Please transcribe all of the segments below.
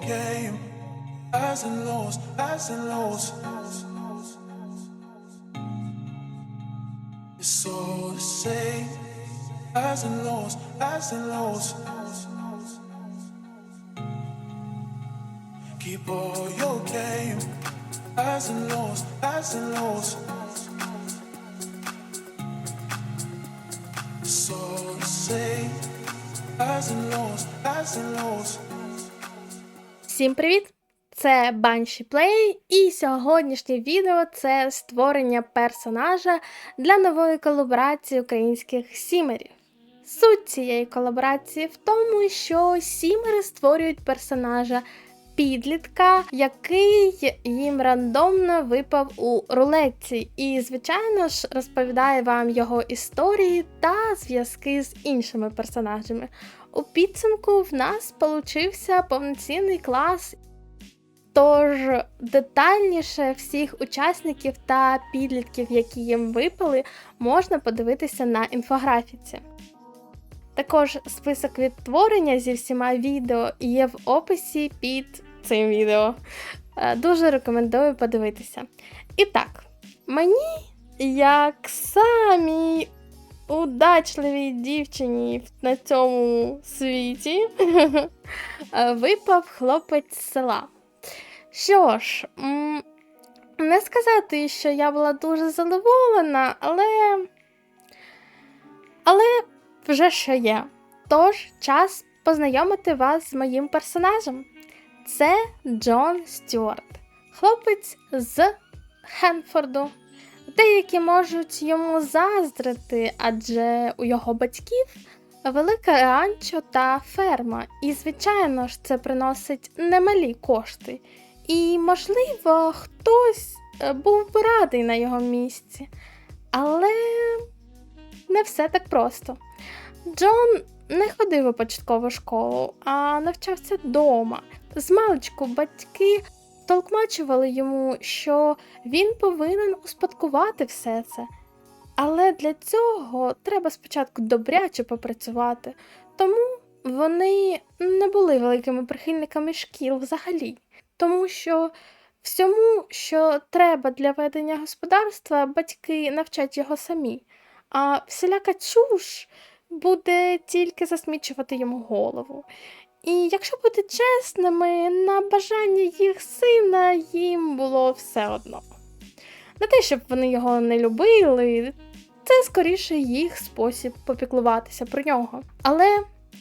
game. Highs and lows, highs and lows. It's all the same. Highs and lows, highs and lows. Keep all your game. Highs and lows, highs and lows. It's all the same. Highs and lows, highs and lows. Всім привіт! Це Банші Плей, і сьогоднішнє відео це створення персонажа для нової колаборації українських сімерів. Суть цієї колаборації в тому, що сімери створюють персонажа підлітка, який їм рандомно випав у рулетці, і, звичайно ж, розповідає вам його історії та зв'язки з іншими персонажами. У підсумку в нас получився повноцінний клас. Тож детальніше всіх учасників та підлітків, які їм випали, можна подивитися на інфографіці. Також список відтворення зі всіма відео є в описі під цим відео. Е, Дуже рекомендую подивитися. І так, мені, як самій удачливій дівчині на цьому світі, е, випав хлопець з села. Що ж, не сказати, що я була дуже задоволена, але. Але вже що є. Тож час познайомити вас з моїм персонажем. Це Джон Стюарт, хлопець з Хенфорду. Деякі можуть йому заздрити, адже у його батьків велике ранчо та ферма, і, звичайно ж, це приносить немалі кошти. І, можливо, хтось е, був би радий на його місці. Але не все так просто. Джон не ходив у початкову школу, а навчався вдома. Змалечку батьки толкмачували йому, що він повинен успадкувати все це. Але для цього треба спочатку добряче попрацювати, тому вони не були великими прихильниками шкіл взагалі, тому що всьому, що треба для ведення господарства, батьки навчать його самі, а всіляка чуш буде тільки засмічувати йому голову. І якщо бути чесними, на бажання їх сина їм було все одно. Не те, щоб вони його не любили, це скоріше їх спосіб попіклуватися про нього. Але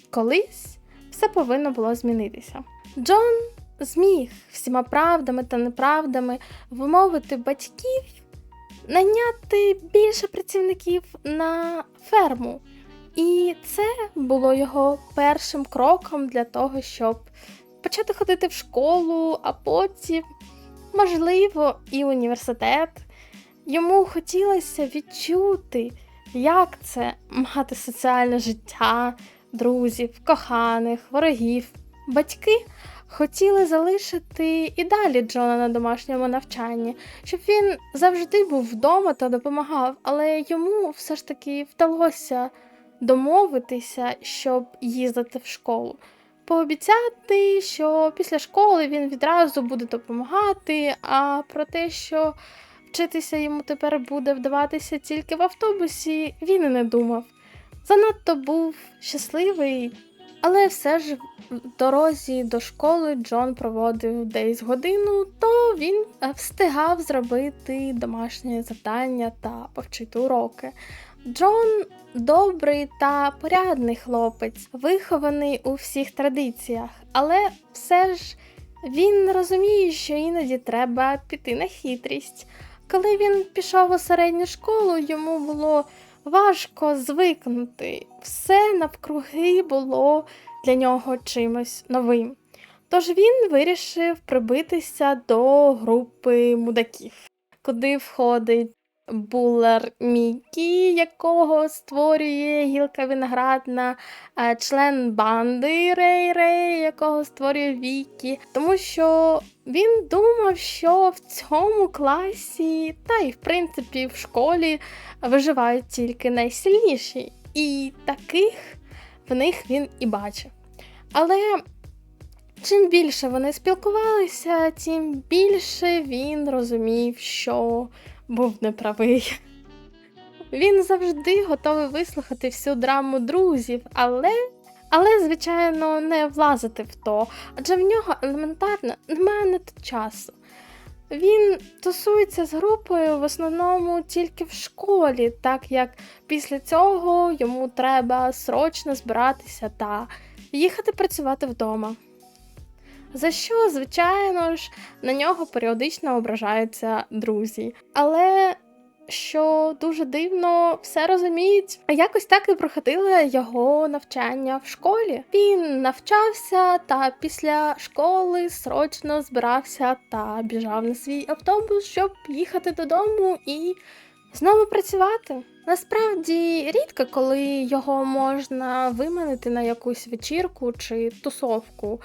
колись все повинно було змінитися. Джон зміг всіма правдами та неправдами вмовити батьків наняти більше працівників на ферму. І це було його першим кроком для того, щоб почати ходити в школу, а потім, можливо, і університет. Йому хотілося відчути, як це мати соціальне життя, друзів, коханих, ворогів. Батьки хотіли залишити і далі Джона на домашньому навчанні, щоб він завжди був вдома та допомагав, але йому все ж таки вдалося домовитися, щоб їздити в школу. Пообіцяти, що після школи він відразу буде допомагати, а про те, що вчитися йому тепер буде вдаватися тільки в автобусі, він і не думав. Занадто був щасливий, але все ж в дорозі до школи Джон проводив десь годину, то він е, встигав зробити домашнє завдання та повчити уроки. Джон добрий та порядний хлопець, вихований у всіх традиціях, але все ж він розуміє, що іноді треба піти на хитрість. Коли він пішов у середню школу, йому було важко звикнути. Все навкруги було для нього чимось новим. Тож він вирішив прибитися до групи мудаків, куди входить булер Мікі, якого створює гілка виноградна, е, член банди Рей Рей, якого створює Вікі, тому що він думав, що в цьому класі, та й в принципі в школі виживають тільки найсильніші, і таких в них він і бачив. Але Чим більше вони спілкувалися, тим більше він розумів, що був неправий. Він завжди готовий вислухати всю драму друзів, але, але, звичайно, не влазити в то, адже в нього елементарно немає на то часу. Він тусується з групою в основному тільки в школі, так як після цього йому треба срочно збиратися та їхати працювати вдома. За що, звичайно ж, на нього періодично ображаються друзі. Але що дуже дивно, все розуміють. А якось так і проходило його навчання в школі. Він навчався та після школи срочно збирався та біжав на свій автобус, щоб їхати додому і знову працювати. Насправді рідко, коли його можна виманити на якусь вечірку чи тусовку.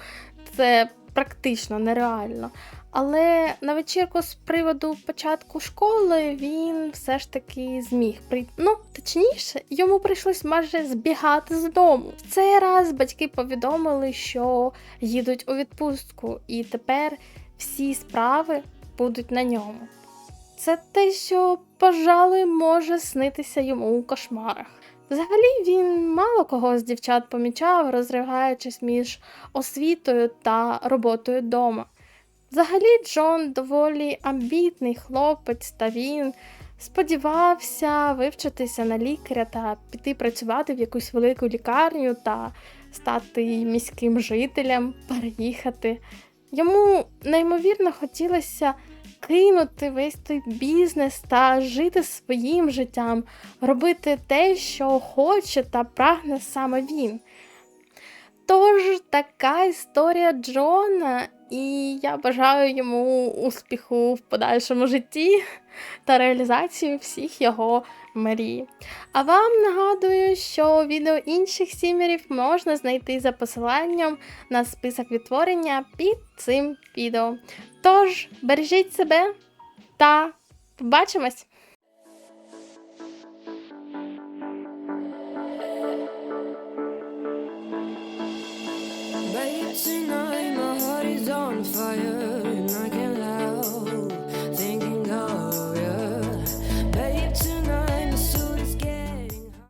Це практично нереально. Але на вечірку з приводу початку школи він все ж таки зміг прийти. Ну, точніше, йому прийшлось майже збігати з дому. В цей раз батьки повідомили, що їдуть у відпустку, і тепер всі справи будуть на ньому. Це те, що, пожалуй, може снитися йому у кошмарах. Взагалі він мало кого з дівчат помічав, розриваючись між освітою та роботою вдома. Взагалі, Джон доволі амбітний хлопець, та він сподівався вивчитися на лікаря та піти працювати в якусь велику лікарню та стати міським жителем, переїхати. Йому неймовірно хотілося кинути весь той бізнес та жити своїм життям, робити те, що хоче та прагне саме він. Тож така історія Джона, і я бажаю йому успіху в подальшому житті та реалізацію всіх його мрій. А вам нагадую, що відео інших сімерів можна знайти за посиланням на список відтворення під цим відео. Тож, бережіть себе та побачимось! dancing